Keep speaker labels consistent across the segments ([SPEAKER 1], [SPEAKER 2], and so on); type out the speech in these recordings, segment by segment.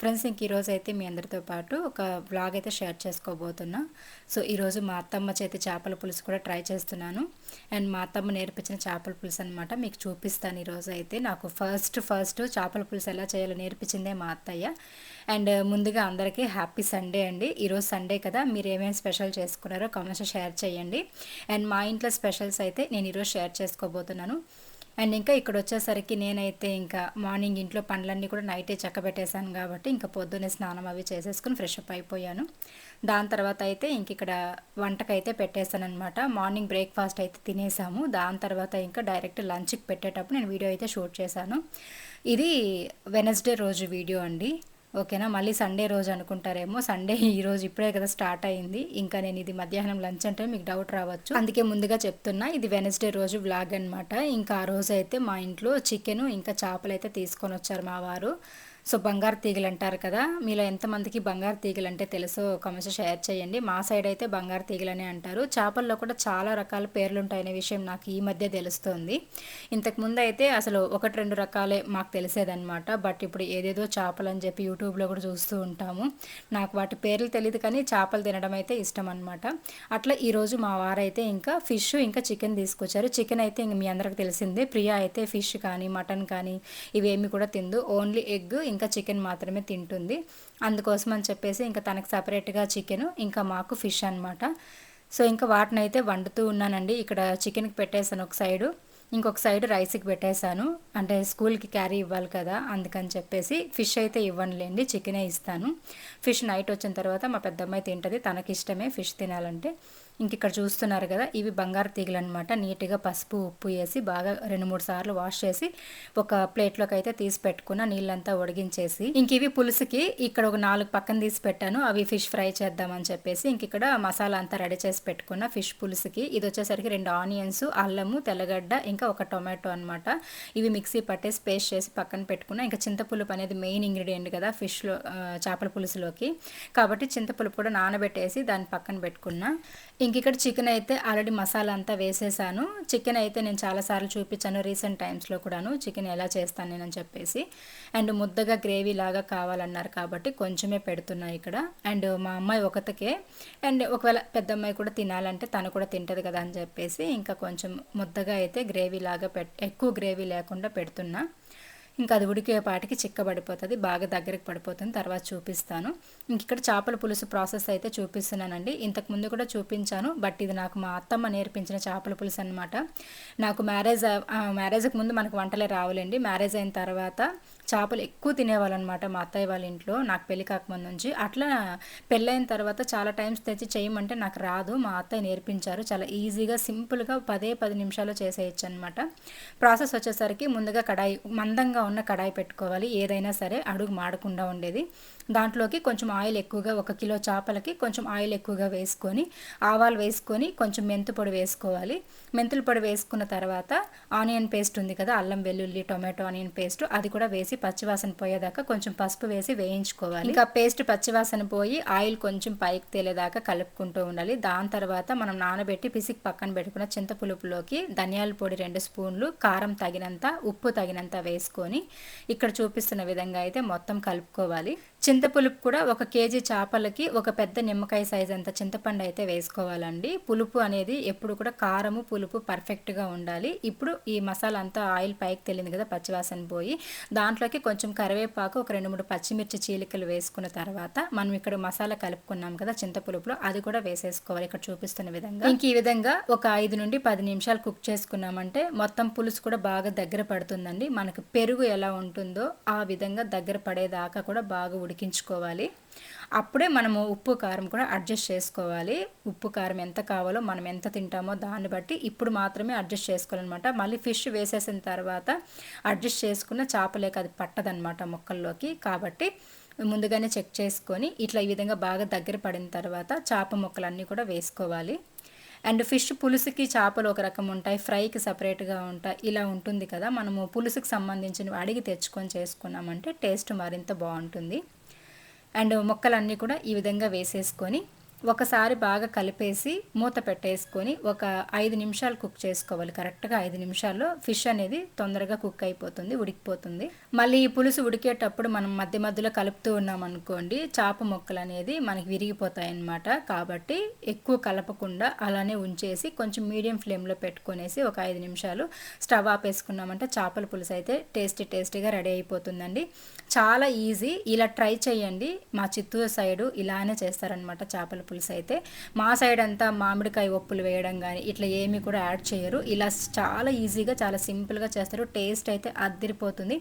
[SPEAKER 1] Friends ఇంక ఈరోజు అయితే మీ అందరితో పాటు ఒక బ్లాగ్ అయితే షేర్ చేసుకోబోతున్నా. సో ఈరోజు మా అత్తమ్మ చేతి చేపల పులుసు కూడా ట్రై చేస్తున్నాను. అండ్ మా అత్తమ్మ నేర్పించిన చేపల పులుసు అనమాట మీకు చూపిస్తాను ఈరోజు అయితే. నాకు ఫస్ట్ ఫస్ట్ చేపల పులుసు ఎలా చేయాలో నేర్పించిందే మా అత్తయ్య. అండ్ ముందుగా అందరికీ హ్యాపీ సండే అండి. ఈరోజు సండే కదా మీరు ఏమేమి స్పెషల్ చేసుకున్నారో కామెంట్స్ షేర్ చేయండి. అండ్ మా ఇంట్లో స్పెషల్స్ అయితే నేను ఈరోజు షేర్ చేసుకోబోతున్నాను. అండ్ ఇంకా ఇక్కడ వచ్చేసరికి నేనైతే ఇంకా మార్నింగ్ ఇంట్లో పనులన్నీ కూడా నైటే చక్కబెట్టేశాను కాబట్టి ఇంకా పొద్దున్నే స్నానం అవి చేసేసుకుని ఫ్రెష్ అప్ అయిపోయాను. దాని తర్వాత అయితే ఇంక ఇక్కడ వంటకైతే పెట్టేశాను అనమాట మార్నింగ్ బ్రేక్ఫాస్ట్ అయితే తినేసాము. దాని తర్వాత ఇంకా డైరెక్ట్ లంచ్కి పెట్టేటప్పుడు నేను వీడియో అయితే షూట్ చేశాను. ఇది వెనస్డే రోజు వీడియో అండి. ఓకేనా? మళ్ళీ సండే రోజు అనుకుంటారేమో. సండే ఈ రోజు ఇప్పుడే కదా స్టార్ట్ అయింది. ఇంకా నేను ఇది మధ్యాహ్నం లంచ్ అంటే మీకు డౌట్ రావచ్చు. అందుకే ముందుగా చెప్తున్నా ఇది వెనస్డే రోజు వ్లాగ్ అనమాట ఇంకా ఆ రోజు అయితే మా ఇంట్లో చికెన్ ఇంకా చేపలు అయితే తీసుకొని వచ్చారు మా వారు. సో బంగారు తీగలు అంటారు కదా మీలో ఎంతమందికి బంగారు తీగలు అంటే తెలుసో కమెంట్స్ షేర్ చేయండి. మా సైడ్ అయితే బంగారు తీగలని అంటారు. చేపల్లో కూడా చాలా రకాల పేర్లు ఉంటాయనే విషయం నాకు ఈ మధ్య తెలుస్తుంది. ఇంతకుముందు అయితే అసలు ఒకటి రెండు రకాలే మాకు తెలిసేదన్నమాట. బట్ ఇప్పుడు ఏదేదో చేపలు అని చెప్పి యూట్యూబ్లో కూడా చూస్తూ ఉంటాము. నాకు వాటి పేర్లు తెలియదు కానీ చేపలు తినడం అయితే ఇష్టం అనమాట అట్లా ఈరోజు మా వారైతే ఇంకా ఫిష్ ఇంకా చికెన్ తీసుకొచ్చారు. చికెన్ అయితే ఇంక మీ అందరికి తెలిసిందే. ప్రియా అయితే ఫిష్ కానీ మటన్ కానీ ఇవేమి కూడా తిందు. ఓన్లీ ఎగ్ ఇంకా చికెన్ మాత్రమే తింటుంది. అందుకోసం అని చెప్పేసి ఇంకా తనకు సపరేట్గా చికెన్ ఇంకా మాకు ఫిష్ అనమాట సో ఇంకా వాటిని అయితే వండుతూ ఉన్నానండి. ఇక్కడ చికెన్కి పెట్టేసాను ఒక సైడు. ఇంకొక సైడ్ రైస్కి పెట్టేశాను. అంటే స్కూల్కి క్యారీ ఇవ్వాలి కదా అందుకని చెప్పేసి ఫిష్ అయితే ఇవ్వనులేండి చికెనే ఇస్తాను. ఫిష్ నైట్ వచ్చిన తర్వాత మా పెద్దమ్మాయి తింటుంది తనకి ఇష్టమే ఫిష్ తినాలంటే. ఇంక ఇక్కడ చూస్తున్నారు కదా ఇవి బంగారు తీగలు అనమాట నీట్గా పసుపు ఉప్పు వేసి బాగా రెండు మూడు సార్లు వాష్ చేసి ఒక ప్లేట్లోకి అయితే తీసి పెట్టుకున్న నీళ్ళంతా ఉడిగించేసి ఇంక ఇవి పులుసుకి ఇక్కడ ఒక నాలుగు పక్కన తీసి పెట్టాను. అవి ఫిష్ ఫ్రై చేద్దామని చెప్పేసి ఇంక ఇక్కడ మసాలా అంతా రెడీ చేసి పెట్టుకున్న ఫిష్ పులుసుకి. ఇది వచ్చేసరికి రెండు ఆనియన్స్ అల్లము తెల్లగడ్డ ఇంకా ఒక టొమాటో అనమాట ఇవి మిక్సీ పట్టేసి పేస్ట్ చేసి పక్కన పెట్టుకున్న ఇంకా చింతపులుపు అనేది మెయిన్ ఇంగ్రీడియంట్ కదా ఫిష్లో చేపల పులుసులోకి. కాబట్టి చింతపులుపు కూడా నానబెట్టేసి దాన్ని పక్కన పెట్టుకున్నా. ఇంక ఇక్కడ చికెన్ అయితే ఆల్రెడీ మసాలా అంతా వేసేసాను. చికెన్ అయితే నేను చాలాసార్లు చూపించాను రీసెంట్ టైమ్స్లో కూడాను. చికెన్ ఎలా చేస్తాను నేను అని చెప్పేసి. అండ్ ముద్దగా గ్రేవీ లాగా కావాలన్నారు కాబట్టి కొంచెమే పెడుతున్నా ఇక్కడ. అండ్ మా అమ్మాయి ఒకతకే. అండ్ ఒకవేళ పెద్ద అమ్మాయి కూడా తినాలంటే తను కూడా తింటుంది కదా అని చెప్పేసి ఇంకా కొంచెం ముద్దగా అయితే గ్రేవీ లాగా పెట్ ఎక్కువ గ్రేవీ లేకుండా పెడుతున్నా. ఇంకా అది ఉడికేపాటికి చిక్కబడిపోతుంది బాగా దగ్గరికి పడిపోతుంది తర్వాత చూపిస్తాను. ఇంక ఇక్కడ చేపల పులుసు ప్రాసెస్ అయితే చూపిస్తున్నానండి. ఇంతకు ముందు కూడా చూపించాను బట్ ఇది నాకు మా అత్తమ్మ నేర్పించిన చేపల పులుసు అనమాట నాకు మ్యారేజ్ మ్యారేజ్కి ముందు మనకు వంటలే రావాలండి. మ్యారేజ్ అయిన తర్వాత చేపలు ఎక్కువ తినేవాళ్ళనమాట మా అత్తయ్య వాళ్ళ ఇంట్లో నాకు పెళ్ళి కాకముందు నుంచి అట్లా పెళ్ళైన తర్వాత చాలా టైమ్స్ తెచ్చి చేయమంటే నాకు రాదు. మా అత్తయ్య నేర్పించారు. చాలా ఈజీగా సింపుల్గా పదే పది నిమిషాలు చేసేయచ్చు అనమాట ప్రాసెస్ వచ్చేసరికి ముందుగా కడాయి మందంగా ఉన్న కడాయి పెట్టుకోవాలి. ఏదైనా సరే అడుగు మాడకుండా ఉండేది. దాంట్లోకి కొంచెం ఆయిల్ ఎక్కువగా ఒక కిలో చేపలకి కొంచెం ఆయిల్ ఎక్కువగా వేసుకొని ఆవాలు వేసుకొని కొంచెం మెంతు పొడి వేసుకోవాలి. మెంతుల పొడి వేసుకున్న తర్వాత ఆనియన్ పేస్ట్ ఉంది కదా అల్లం వెల్లుల్లి టొమాటో ఆనియన్ పేస్ట్ అది కూడా వేసి పచ్చివాసన పోయేదాకా కొంచెం పసుపు వేసి వేయించుకోవాలి. ఇంకా పేస్ట్ పచ్చివాసన పోయి ఆయిల్ కొంచెం పైకి తేలేదాకా కలుపుకుంటూ ఉండాలి. దాని తర్వాత మనం నానబెట్టి పిసికి పక్కన పెట్టుకున్న చింతపులుపులోకి ధనియాల పొడి రెండు స్పూన్లు కారం తగినంత ఉప్పు తగినంత వేసుకొని ఇక్కడ చూపిస్తున్న విధంగా అయితే మొత్తం కలుపుకోవాలి. చింతపులుపు కూడా ఒక కేజీ చేపలకి ఒక పెద్ద నిమ్మకాయ సైజ్ అంత చింతపండు అయితే వేసుకోవాలండి. పులుపు అనేది ఎప్పుడు కూడా కారము పులుపు పర్ఫెక్ట్గా ఉండాలి. ఇప్పుడు ఈ మసాలా అంతా ఆయిల్ పైకి తెలియదు కదా పచ్చివాసన పోయి దాంట్లోకి కొంచెం కరివేపాకు ఒక రెండు మూడు పచ్చిమిర్చి చీలికలు వేసుకున్న తర్వాత మనం ఇక్కడ మసాలా కలుపుకున్నాం కదా చింతపులుపులో అది కూడా వేసేసుకోవాలి. ఇక్కడ చూపిస్తున్న విధంగా. ఇంక ఈ విధంగా ఒక ఐదు నుండి పది నిమిషాలు కుక్ చేసుకున్నామంటే మొత్తం పులుసు కూడా బాగా దగ్గర పడుతుందండి. మనకు పెరుగు ఎలా ఉంటుందో ఆ విధంగా దగ్గర పడేదాకా కూడా బాగా ఉడికించుకోవాలి. అప్పుడే మనము ఉప్పు కారం కూడా అడ్జస్ట్ చేసుకోవాలి. ఉప్పు కారం ఎంత కావాలో మనం ఎంత తింటామో దాన్ని బట్టి ఇప్పుడు మాత్రమే అడ్జస్ట్ చేసుకోవాలన్నమాట. మళ్ళీ ఫిష్ వేసేసిన తర్వాత అడ్జస్ట్ చేసుకున్న చేపలేక అది పట్టదనమాట మొక్కల్లోకి. కాబట్టి ముందుగానే చెక్ చేసుకొని ఇట్లా ఈ విధంగా బాగా దగ్గర పడిన తర్వాత చేప ముక్కలన్నీ కూడా వేసుకోవాలి. అండ్ ఫిష్ పులుసుకి చేపలు ఒక రకం ఉంటాయి ఫ్రైకి సపరేట్గా ఉంటాయి. ఇలా ఉంటుంది కదా మనము పులుసుకి సంబంధించినవి అడిగి తెచ్చుకొని చేసుకున్నామంటే టేస్ట్ మరింత బాగుంటుంది. అండ్ మొక్కలన్నీ కూడా ఈ విధంగా వేసేసుకొని ఒకసారి బాగా కలిపేసి మూత పెట్టేసుకొని ఒక ఐదు నిమిషాలు కుక్ చేసుకోవాలి. కరెక్ట్గా ఐదు నిమిషాల్లో ఫిష్ అనేది తొందరగా కుక్ అయిపోతుంది ఉడికిపోతుంది. మళ్ళీ ఈ పులుసు ఉడికేటప్పుడు మనం మధ్య మధ్యలో కలుపుతూ ఉన్నాం అనుకోండి చేప ముక్కలు అనేది మనకి విరిగిపోతాయి అన్నమాట కాబట్టి ఎక్కువ కలపకుండా అలానే ఉంచేసి కొంచెం మీడియం ఫ్లేమ్లో పెట్టుకునేసి ఒక ఐదు నిమిషాలు స్టవ్ ఆపేసుకున్నామంటే చేపల పులుసు అయితే టేస్టీ టేస్టీగా రెడీ అయిపోతుందండి. చాలా ఈజీ. ఇలా ట్రై చేయండి. మా చిత్తూరు సైడు ఇలానే చేస్తారనమాట చేపల పులుసు అయితే మా సైడ్ అంతా మామిడికాయ ఒప్పులు వేయడం కానీ ఇట్లా ఏమీ కూడా యాడ్ చేయరు. ఇలా చాలా ఈజీగా చాలా సింపుల్గా చేస్తారు. టేస్ట్ అయితే అద్దరిపోతుంది.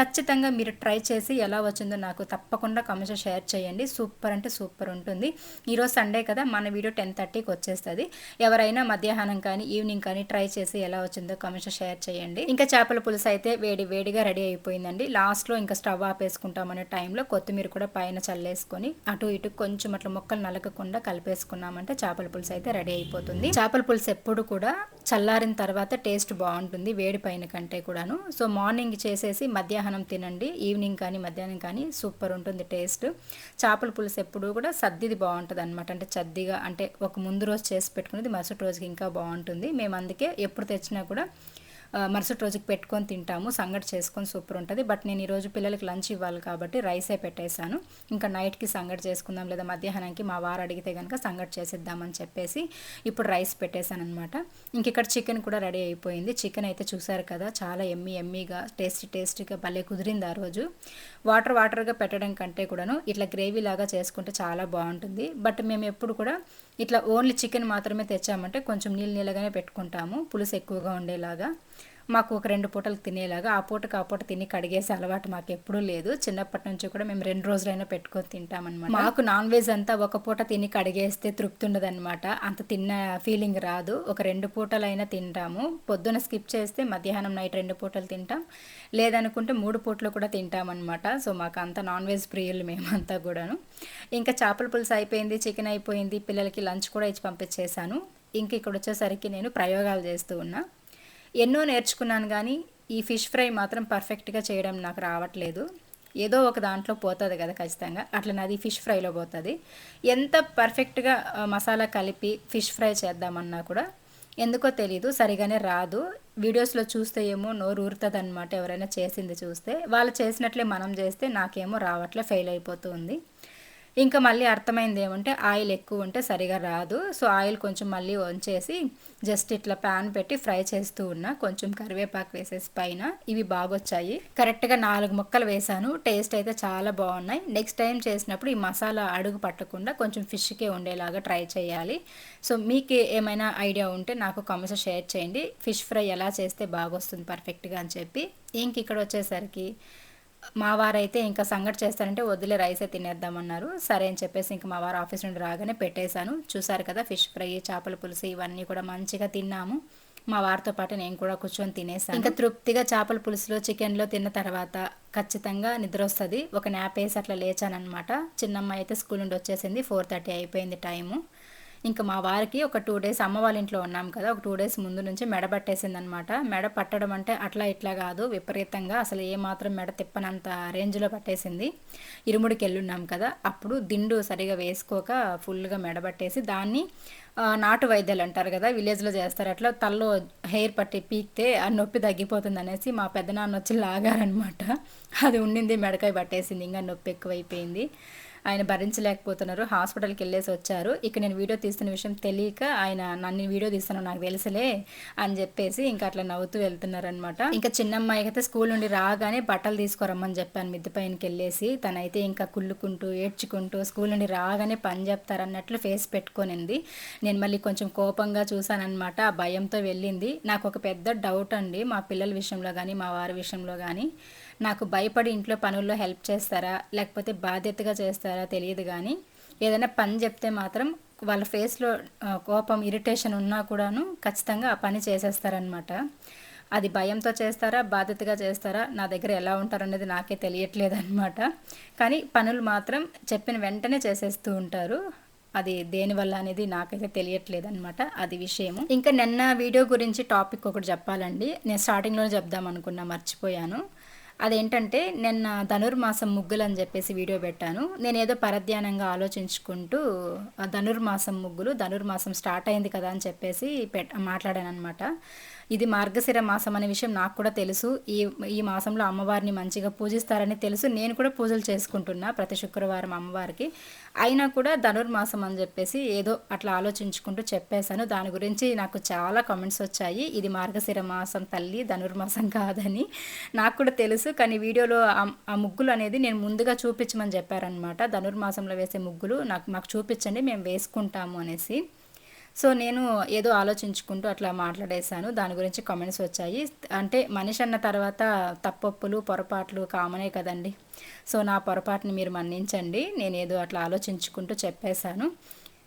[SPEAKER 1] ఖచ్చితంగా మీరు ట్రై చేసి ఎలా వచ్చిందో నాకు తప్పకుండా కమెంట్స్ షేర్ చేయండి. సూపర్ అంటే సూపర్ ఉంటుంది. ఈరోజు సండే కదా మన వీడియో టెన్ థర్టీకి వచ్చేస్తుంది. ఎవరైనా మధ్యాహ్నం కానీ ఈవినింగ్ కానీ ట్రై చేసి ఎలా వచ్చిందో కమెంట్స్ షేర్ చేయండి. ఇంకా చేపల పులుసు అయితే వేడి వేడిగా రెడీ అయిపోయిందండి. లాస్ట్లో ఇంకా స్టవ్ ఆపేసుకుంటామనే టైంలో కొత్తిమీర కూడా పైన చల్లేసుకొని అటు ఇటు కొంచెం అట్లా మొక్కలు నలకకుండా కలిపేసుకున్నామంటే చేపల పులుసు అయితే రెడీ అయిపోతుంది. చేపల పులుసు ఎప్పుడు కూడా చల్లారిన తర్వాత టేస్ట్ బాగుంటుంది వేడి పైన కంటే కూడాను. సో మార్నింగ్ చేసేసి మధ్యాహ్నం తినండి. ఈవినింగ్ కానీ మధ్యాహ్నం కానీ సూపర్ ఉంటుంది టేస్ట్. చేపల పులుసు ఎప్పుడు కూడా సద్దిది బాగుంటుంది అనమాట అంటే సర్దిగా అంటే ఒక ముందు రోజు చేసి పెట్టుకునేది మరుసటి రోజుకి ఇంకా బాగుంటుంది. మేము అందుకే ఎప్పుడు తెచ్చినా కూడా మరుసటి రోజుకి పెట్టుకొని తింటాము సంగటి చేసుకొని సూపర్ ఉంటుంది. బట్ నేను ఈరోజు పిల్లలకి లంచ్ ఇవ్వాలి కాబట్టి రైసే పెట్టేశాను. ఇంకా నైట్కి సంగటి చేసుకుందాం లేదా మధ్యాహ్నానికి మా వారు అడిగితే కనుక సంగటి చేసేద్దామని చెప్పేసి ఇప్పుడు రైస్ పెట్టేశాను అనమాట ఇంక ఇక్కడ చికెన్ కూడా రెడీ అయిపోయింది. చికెన్ అయితే చూసారు కదా చాలా ఎమ్మి ఎమ్మీగా టేస్టీ టేస్టీగా భలే కుదిరింది ఆ రోజు. వాటర్ వాటర్గా పెట్టడం కంటే కూడాను ఇట్లా గ్రేవీ లాగా చేసుకుంటే చాలా బాగుంటుంది. బట్ మేము ఎప్పుడు కూడా ఇట్లా ఓన్లీ చికెన్ మాత్రమే తెచ్చామంటే కొంచెం నీళ్ళు నీళ్ళగానే పెట్టుకుంటాము పులుసు ఎక్కువగా ఉండేలాగా. మాకు ఒక రెండు పూటలు తినేలాగా ఆ పూటకు ఆ పూట తిని కడిగేసే అలవాటు మాకు ఎప్పుడూ లేదు. చిన్నప్పటి నుంచి కూడా మేము రెండు రోజులైనా పెట్టుకొని తింటామన్నమాట. మాకు నాన్ వెజ్ అంతా ఒక పూట తిని కడిగేస్తే తృప్తి ఉండదన్నమాట. అంత తిన్న ఫీలింగ్ రాదు. ఒక రెండు పూటలైనా తింటాము. పొద్దున స్కిప్ చేస్తే మధ్యాహ్నం నైట్ రెండు పూటలు తింటాం. లేదనుకుంటే మూడు పూటలు కూడా తింటామన్నమాట. సో మాకు అంత నాన్ వెజ్ ప్రియులు మేమంతా కూడాను. ఇంకా చేపల పులుసు అయిపోయింది చికెన్ అయిపోయింది పిల్లలకి లంచ్ కూడా ఇచ్చి పంపించేశాను. ఇంక ఇక్కడ వచ్చేసరికి నేను ప్రయోగాలు చేస్తూ ఉన్నా. ఎన్నో నేర్చుకున్నాను కానీ ఈ ఫిష్ ఫ్రై మాత్రం పర్ఫెక్ట్గా చేయడం నాకు రావట్లేదు. ఏదో ఒక దాంట్లో పోతుంది కదా ఖచ్చితంగా. అట్లా నాది ఫిష్ ఫ్రైలో పోతుంది. ఎంత పర్ఫెక్ట్గా మసాలా కలిపి ఫిష్ ఫ్రై చేద్దామన్నా కూడా ఎందుకో తెలీదు సరిగానే రాదు. వీడియోస్లో చూస్తే ఏమో నోరు ఊరుతుంది అనమాట ఎవరైనా చేసింది చూస్తే. వాళ్ళు చేసినట్లే మనం చేస్తే నాకేమో రావట్లే ఫెయిల్ అయిపోతుంది ఇంకా మళ్ళీ అర్థమైంది ఏమంటే ఆయిల్ ఎక్కువ ఉంటే సరిగా రాదు. సో ఆయిల్ కొంచెం మళ్ళీ వంచేసి జస్ట్ ఇట్లా ప్యాన్ పెట్టి ఫ్రై చేస్తూ ఉన్నా. కొంచెం కరివేపాకు వేసేసి పైన. ఇవి బాగొచ్చాయి. కరెక్ట్గా నాలుగు ముక్కలు వేసాను. టేస్ట్ అయితే చాలా బాగున్నాయి. నెక్స్ట్ టైం చేసినప్పుడు ఈ మసాలా అడుగు పట్టకుండా కొంచెం ఫిష్కే ఉండేలాగా ట్రై చేయాలి. సో మీకు ఏమైనా ఐడియా ఉంటే నాకు కమెంట్స్ షేర్ చేయండి. ఫిష్ ఫ్రై ఎలా చేస్తే బాగొస్తుంది పర్ఫెక్ట్గా అని చెప్పి. ఇంక ఇక్కడ వచ్చేసరికి మా వారైతే ఇంకా సంగటి చేస్తారంటే వదిలే రైసే తినేద్దామన్నారు. సరే అని చెప్పేసి ఇంకా మా వారు ఆఫీస్ నుండి రాగానే పెట్టేశాను. చూసారు కదా ఫిష్ ఫ్రై చేపల పులుసు ఇవన్నీ కూడా మంచిగా తిన్నాము. మా వారితో పాటు నేను కూడా కూర్చొని తినేసాను ఇంకా తృప్తిగా చేపల పులుసులో చికెన్లో తిన్న తర్వాత ఖచ్చితంగా నిద్ర వస్తుంది ఒక నాప్ వేసి అట్లా లేచానమాట చిన్నమ్మ అయితే స్కూల్ నుండి వచ్చేసింది. ఫోర్ థర్టీ అయిపోయింది టైము. ఇంకా మా వారికి ఒక టూ డేస్ అమ్మ వాళ్ళ ఇంట్లో ఉన్నాం కదా ఒక టూ డేస్ ముందు నుంచి మెడ పట్టేసింది అనమాట మెడ పట్టడం అంటే అట్లా ఇట్లా కాదు విపరీతంగా అసలు ఏమాత్రం మెడ తిప్పనంత రేంజ్లో పట్టేసింది. ఇరుముడికి వెళ్ళున్నాం కదా అప్పుడు దిండు సరిగా వేసుకోక ఫుల్గా మెడ పట్టేసి దాన్ని నాటు వైద్యాలు అంటారు కదా విలేజ్లో చేస్తారు. అట్లా తల్లో హెయిర్ పట్టి పీకితే ఆ నొప్పి తగ్గిపోతుంది అనేసి మా పెద్దనాన్న వచ్చి లాగారనమాట అది ఉండింది మెడకాయ పట్టేసింది ఇంకా నొప్పి ఎక్కువైపోయింది. ఆయన భరించలేకపోతున్నారు. హాస్పిటల్కి వెళ్ళేసి వచ్చారు. ఇక నేను వీడియో తీస్తున్న విషయం తెలియక ఆయన నన్ను వీడియో తీస్తాను నాకు తెలుసులే అని చెప్పేసి ఇంకా అట్లా నవ్వుతూ వెళ్తున్నారనమాట ఇంకా చిన్నమ్మాయి అయితే స్కూల్ నుండి రాగానే బట్టలు తీసుకురమ్మని చెప్పాను మిద్ది పైనకి వెళ్ళేసి. తనైతే ఇంకా కుళ్ళుకుంటూ ఏడ్చుకుంటూ స్కూల్ నుండి రాగానే పని చెప్తారన్నట్లు ఫేస్ పెట్టుకొనింది. నేను మళ్ళీ కొంచెం కోపంగా చూశానన్నమాట. ఆ భయంతో వెళ్ళింది. నాకు ఒక పెద్ద డౌట్ అండి. మా పిల్లల విషయంలో కానీ మా వారి విషయంలో కానీ నాకు భయపడి ఇంట్లో పనుల్లో హెల్ప్ చేస్తారా? లేకపోతే బాధ్యతగా చేస్తారా తెలియదు కానీ ఏదైనా పని చెప్తే మాత్రం వాళ్ళ ఫేస్లో కోపం ఇరిటేషన్ ఉన్నా కూడాను ఖచ్చితంగా ఆ పని చేసేస్తారనమాట అది భయంతో చేస్తారా? బాధ్యతగా చేస్తారా? నా దగ్గర ఎలా ఉంటారనేది నాకే తెలియట్లేదు అనమాట కానీ పనులు మాత్రం చెప్పిన వెంటనే చేసేస్తూ ఉంటారు. అది దేనివల్ల అనేది నాకైతే తెలియట్లేదు అనమాట అది విషయము. ఇంకా నిన్న వీడియో గురించి టాపిక్ ఒకటి చెప్పాలండి. నేను స్టార్టింగ్లోనే చెప్దాం అనుకున్నా మర్చిపోయాను. అదేంటంటే నిన్న ధనుర్మాసం ముగ్గులు అని చెప్పేసి వీడియో పెట్టాను. నేను ఏదో పరధ్యానంగా ఆలోచించుకుంటూ ధనుర్మాసం ముగ్గులు ధనుర్మాసం స్టార్ట్ అయింది కదా అని చెప్పేసి పెట్ మాట్లాడాను అనమాట ఇది మార్గశిర మాసం అనే విషయం నాకు కూడా తెలుసు. ఈ ఈ మాసంలో అమ్మవారిని మంచిగా పూజిస్తారని తెలుసు. నేను కూడా పూజలు చేసుకుంటున్నా ప్రతి శుక్రవారం అమ్మవారికి. అయినా కూడా ధనుర్మాసం అని చెప్పేసి ఏదో అట్లా ఆలోచించుకుంటూ చెప్పేశాను. దాని గురించి నాకు చాలా కామెంట్స్ వచ్చాయి. ఇది మార్గశిర మాసం తల్లి ధనుర్మాసం కాదని నాకు కూడా తెలుసు. కానీ వీడియోలో ఆ ముగ్గులు అనేది నేను ముందుగా చూపించమని చెప్పారనమాట ధనుర్మాసంలో వేసే ముగ్గులు నాకు మాకు చూపించండి మేము వేసుకుంటాము అనేసి. సో నేను ఏదో ఆలోచించుకుంటూ అట్లా మాట్లాడేశాను. దాని గురించి కామెంట్స్ వచ్చాయి. అంటే మనిషి అన్న తర్వాత తప్పొప్పులు పొరపాట్లు కామనే కదండి. సో నా పొరపాటుని మీరు మన్నించండి. నేను ఏదో అట్లా ఆలోచించుకుంటూ చెప్పేశాను.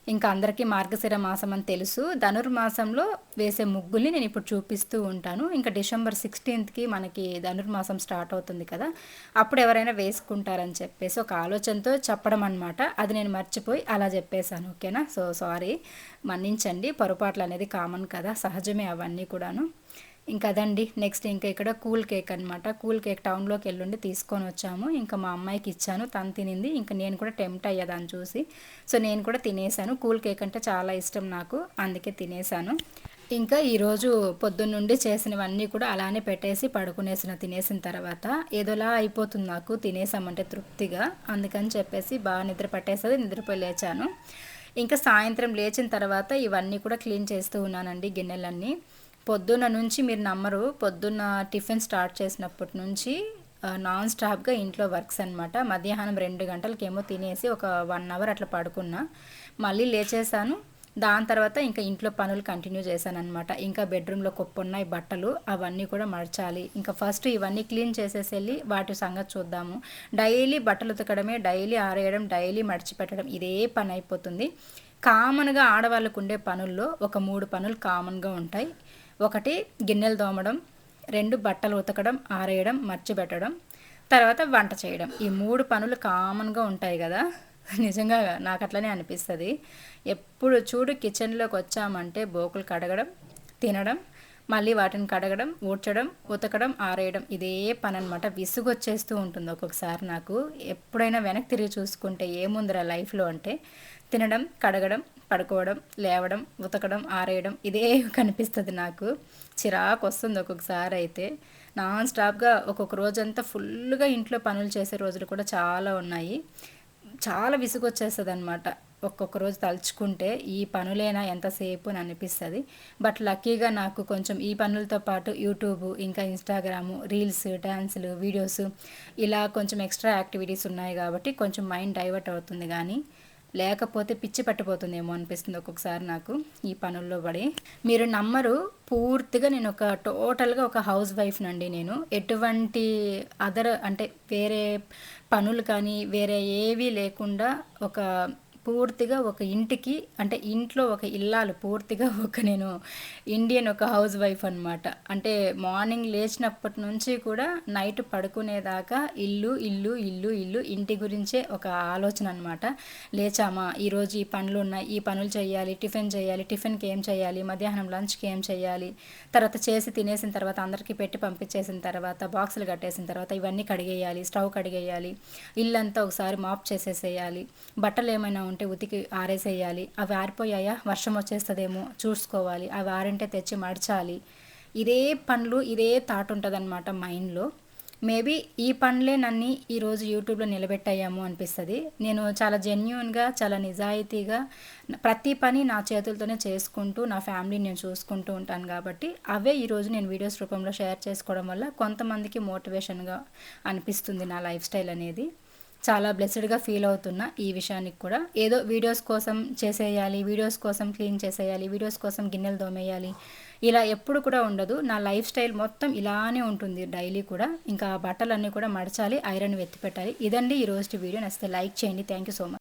[SPEAKER 1] ఇంకా అందరికీ మార్గశిర మాసం అని తెలుసు. ధనుర్మాసంలో వేసే ముగ్గుల్ని నేను ఇప్పుడు చూపిస్తూ ఉంటాను. ఇంకా డిసెంబర్ సిక్స్టీన్త్కి మనకి ధనుర్మాసం స్టార్ట్ అవుతుంది కదా అప్పుడు ఎవరైనా వేసుకుంటారని చెప్పేసి ఒక ఆలోచనతో చెప్పడం అనమాట అది నేను మర్చిపోయి అలా చెప్పేశాను ఓకేనా? So sorry. మన్నించండి. పొరపాట్లు అనేది కామన్ కదా సహజమే అవన్నీ కూడాను. ఇంకా అదండి. నెక్స్ట్ ఇంకా ఇక్కడ కూల్ కేక్ అనమాట కూల్ కేక్ టౌన్లోకి వెళ్ళుండి తీసుకొని వచ్చాము. ఇంకా మా అమ్మాయికి ఇచ్చాను. తను తినింది. ఇంకా నేను కూడా టెంప్ట్ అయ్యా దాన్ని చూసి. సో నేను కూడా తినేసాను. కూల్ కేక్ అంటే చాలా ఇష్టం నాకు. అందుకే తినేసాను. ఇంకా ఈరోజు పొద్దున్నుండి చేసినవన్నీ కూడా అలానే పెట్టేసి పడుకునేసిన తినేసిన తర్వాత ఏదోలా అయిపోతుంది నాకు. తినేసామంటే తృప్తిగా. అందుకని చెప్పేసి బాగా నిద్ర పట్టేస్తుంది. నిద్రపోయి లేచాను. ఇంకా సాయంత్రం లేచిన తర్వాత ఇవన్నీ కూడా క్లీన్ చేస్తూ ఉన్నానండి గిన్నెలన్నీ. పొద్దున్న నుంచి మీరు నమ్మరు. పొద్దున్న టిఫిన్ స్టార్ట్ చేసినప్పటి నుంచి నాన్ స్టాప్గా ఇంట్లో వర్క్స్ అనమాట మధ్యాహ్నం రెండు గంటలకేమో తినేసి ఒక వన్ అవర్ అట్లా పడుకున్నా. మళ్ళీ లేచేసాను దాని తర్వాత ఇంకా ఇంట్లో పనులు కంటిన్యూ చేశాను అనమాట ఇంకా బెడ్రూమ్లో ఉన్నాయి బట్టలు అవన్నీ కూడా మడచాలి ఇంకా ఫస్ట్ ఇవన్నీ క్లీన్ చేసేసి వెళ్ళి వాటి సంగతి చూద్దాము. డైలీ బట్టలు ఉతకడమే డైలీ ఆరేయడం డైలీ మడిచిపెట్టడం ఇదే పని అయిపోతుంది. కామన్గా ఆడవాళ్ళకు ఉండే పనుల్లో ఒక మూడు పనులు కామన్గా ఉంటాయి. ఒకటి గిన్నెలు తోమడం రెండు బట్టలు ఉతకడం ఆరేయడం మర్చిపెట్టడం తర్వాత వంట చేయడం. ఈ మూడు పనులు కామన్గా ఉంటాయి కదా. నిజంగా నాకు అట్లనే అనిపిస్తుంది. ఎప్పుడు చూడు కిచెన్లోకి వచ్చామంటే బోకులు కడగడం తినడం మళ్ళీ వాటిని కడగడం ఊడ్చడం ఉతకడం ఆరేయడం. ఇదే పని అనమాట విసుగు వచ్చేస్తూ ఉంటుంది ఒక్కొక్కసారి నాకు. ఎప్పుడైనా వెనక్కి తిరిగి చూసుకుంటే ఏముందిరా లైఫ్లో అంటే తినడం కడగడం పడుకోవడం లేవడం ఉతకడం ఆరేయడం ఇదే కనిపిస్తుంది నాకు. చిరాకు వస్తుంది ఒక్కొక్కసారి అయితే. నాన్ స్టాప్గా ఒక్కొక్క రోజంతా ఫుల్గా ఇంట్లో పనులు చేసే రోజులు కూడా చాలా ఉన్నాయి. చాలా విసుగొచ్చేస్తుంది అనమాట ఒక్కొక్క రోజు తలుచుకుంటే ఈ పనులైనా ఎంతసేపు అని అనిపిస్తుంది. బట్ లక్కీగా నాకు కొంచెం ఈ పనులతో పాటు యూట్యూబ్ ఇంకా ఇన్స్టాగ్రాము రీల్స్ డ్యాన్సులు వీడియోస్ ఇలా కొంచెం ఎక్స్ట్రా యాక్టివిటీస్ ఉన్నాయి కాబట్టి కొంచెం మైండ్ డైవర్ట్ అవుతుంది కానీ లేకపోతే పిచ్చి పట్టిపోతుందేమో అనిపిస్తుంది ఒక్కొక్కసారి నాకు ఈ పనుల్లో పడి. మీరు నమ్మరు పూర్తిగా నేను ఒక టోటల్గా ఒక హౌస్ వైఫ్ నండి నేను. ఎటువంటి అదర్ అంటే వేరే పనులు కానీ వేరే ఏవీ లేకుండా ఒక పూర్తిగా ఒక ఇంటికి అంటే ఇంట్లో ఒక ఇల్లాలు పూర్తిగా ఒక నేను ఇండియన్ ఒక హౌస్ వైఫ్ అనమాట అంటే మార్నింగ్ లేచినప్పటి నుంచి కూడా నైట్ పడుకునేదాకా ఇల్లు ఇల్లు ఇల్లు ఇల్లు ఇంటి గురించే ఒక ఆలోచన అనమాట లేచామా ఈరోజు ఈ పనులు ఉన్నాయి ఈ పనులు చేయాలి టిఫిన్ చేయాలి టిఫిన్కి ఏం చేయాలి మధ్యాహ్నం లంచ్కి ఏం చేయాలి తర్వాత చేసి తినేసిన తర్వాత అందరికీ పెట్టి పంపించేసిన తర్వాత బాక్సులు కట్టేసిన తర్వాత ఇవన్నీ కడిగేయాలి స్టవ్ కడిగేయాలి ఇల్లంతా ఒకసారి మాప్ చేసేసేయాలి బట్టలు ఏమైనా ఉంటే ఉతికి ఆరేసేయాలి. అవి ఆరిపోయాయా? వర్షం వచ్చేస్తుందేమో. చూసుకోవాలి. అవి ఆరింటే తెచ్చి మడచాలి. ఇదే పనులు ఇదే థాట్ ఉంటుంది అనమాట మైండ్లో. మేబీ ఈ పనులే నన్ను ఈరోజు యూట్యూబ్లో నిలబెట్టాయేమో అనిపిస్తుంది. నేను చాలా జెన్యున్గా చాలా నిజాయితీగా ప్రతి పని నా చేతులతోనే చేసుకుంటూ నా ఫ్యామిలీని నేను చూసుకుంటూ ఉంటాను కాబట్టి అవే ఈరోజు నేను వీడియోస్ రూపంలో షేర్ చేసుకోవడం వల్ల కొంతమందికి మోటివేషన్గా అనిపిస్తుంది నా లైఫ్ స్టైల్ అనేది. చాలా బ్లెస్డ్గా ఫీల్ అవుతున్నా ఈ విషయానికి కూడా. ఏదో వీడియోస్ కోసం చేసేయాలి వీడియోస్ కోసం క్లీన్ చేసేయాలి వీడియోస్ కోసం గిన్నెలు దోమేయాలి ఇలా ఎప్పుడు కూడా ఉండదు. నా లైఫ్ స్టైల్ మొత్తం ఇలానే ఉంటుంది డైలీ కూడా. ఇంకా బట్టలన్నీ కూడా మడచాలి ఐరన్ వెత్తి పెట్టాలి. ఇదండి ఈ రోజు వీడియో నచ్చితే లైక్ చేయండి. Thank you so much